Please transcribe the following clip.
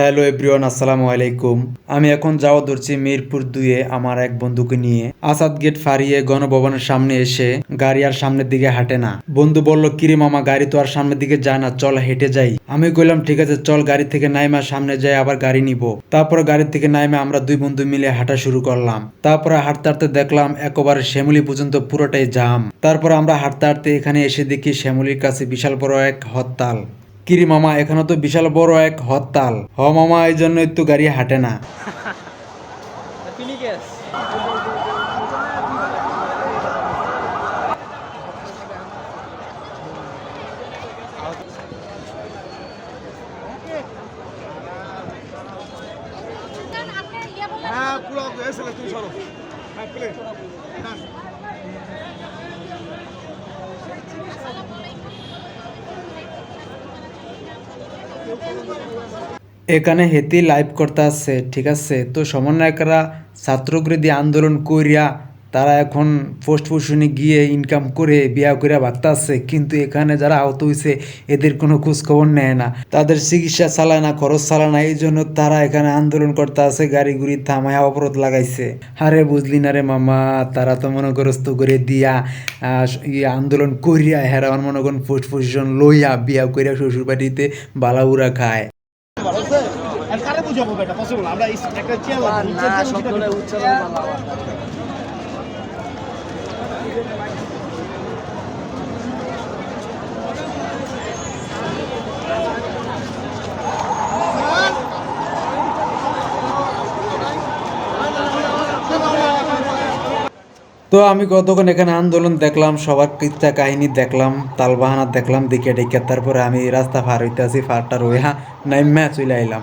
Hello everyone, আসসালামু আলাইকুম। আমি এখন যাওয়া ধরছি মিরপুর দুয়ে আমার এক বন্ধুকে নিয়ে। আসাদ গেট ফারিয়ে গণভবনের সামনে এসে গাড়ি আর সামনের দিকে হাঁটে না। বন্ধু বলল, কিরে মামা, গাড়ি তো আর সামনের দিকে যায় না, চল হেঁটে যাই। আমি কইলাম, ঠিক আছে, চল গাড়ি থেকে নাইমা সামনে যাই, আবার গাড়ি নিব। তারপর গাড়ি থেকে নাইমে আমরা দুই বন্ধু মিলে হাঁটা শুরু করলাম। তারপরে হাঁটতে হাঁটতে দেখলাম, একেবারে শ্যামলি পর্যন্ত পুরোটাই জাম। তারপর আমরা হাঁটতে হাঁটতে এখানে এসে দেখি শ্যামলির কাছে বিশাল বড় এক হরতাল। কিরি মামা, এখানে তো বিশাল বড় এক হরতাল। হ মামা, এই জন্য একটু গাড়ি হাঁটে না। হ্যাঁ পুরো তুমি সরো। হ্যাঁ প্লে এখানে হেতি লাইভ করতে আসছে ঠিক আছে? তো সমন্বয়করা ছাত্রগৃদি আন্দোলন করিয়া তারা এখন পোস্ট পোষণে গিয়ে ইনকাম করে বিয়া করে আসছে কিন্তু এখানে যারা আহত হয়েছে এদের কোনো খোঁজখবর নেয় না। তাদের চিকিৎসা চালায় না খরচ চালায় না। এই জন্য তারা এখানে আন্দোলন করতে আছে গাড়ি গুড়ি থামায় অবরোধ লাগাইছে। আরে বুঝলি না রে মামা তারা তো মনে করস্ত করে দিয়া আহ, ইয়ে আন্দোলন করিয়া হেরান মনে করেন পোস্ট পজিশন লইয়া বিয়া করিয়া শ্বশুর বাড়িতে বালাউরা খায়। আর কারে বুঝাবো বেটা? পসিবল আমরা একটা তো আমি কতক্ষণ এখানে আন্দোলন দেখলাম, সবার কিচ্ছা কাহিনী দেখলাম, তালবাহানা দেখলাম দিকে ডেকে তারপরে আমি রাস্তা পার হইতে আছি পারটা রইহা নাইম্যা চলে আইলাম।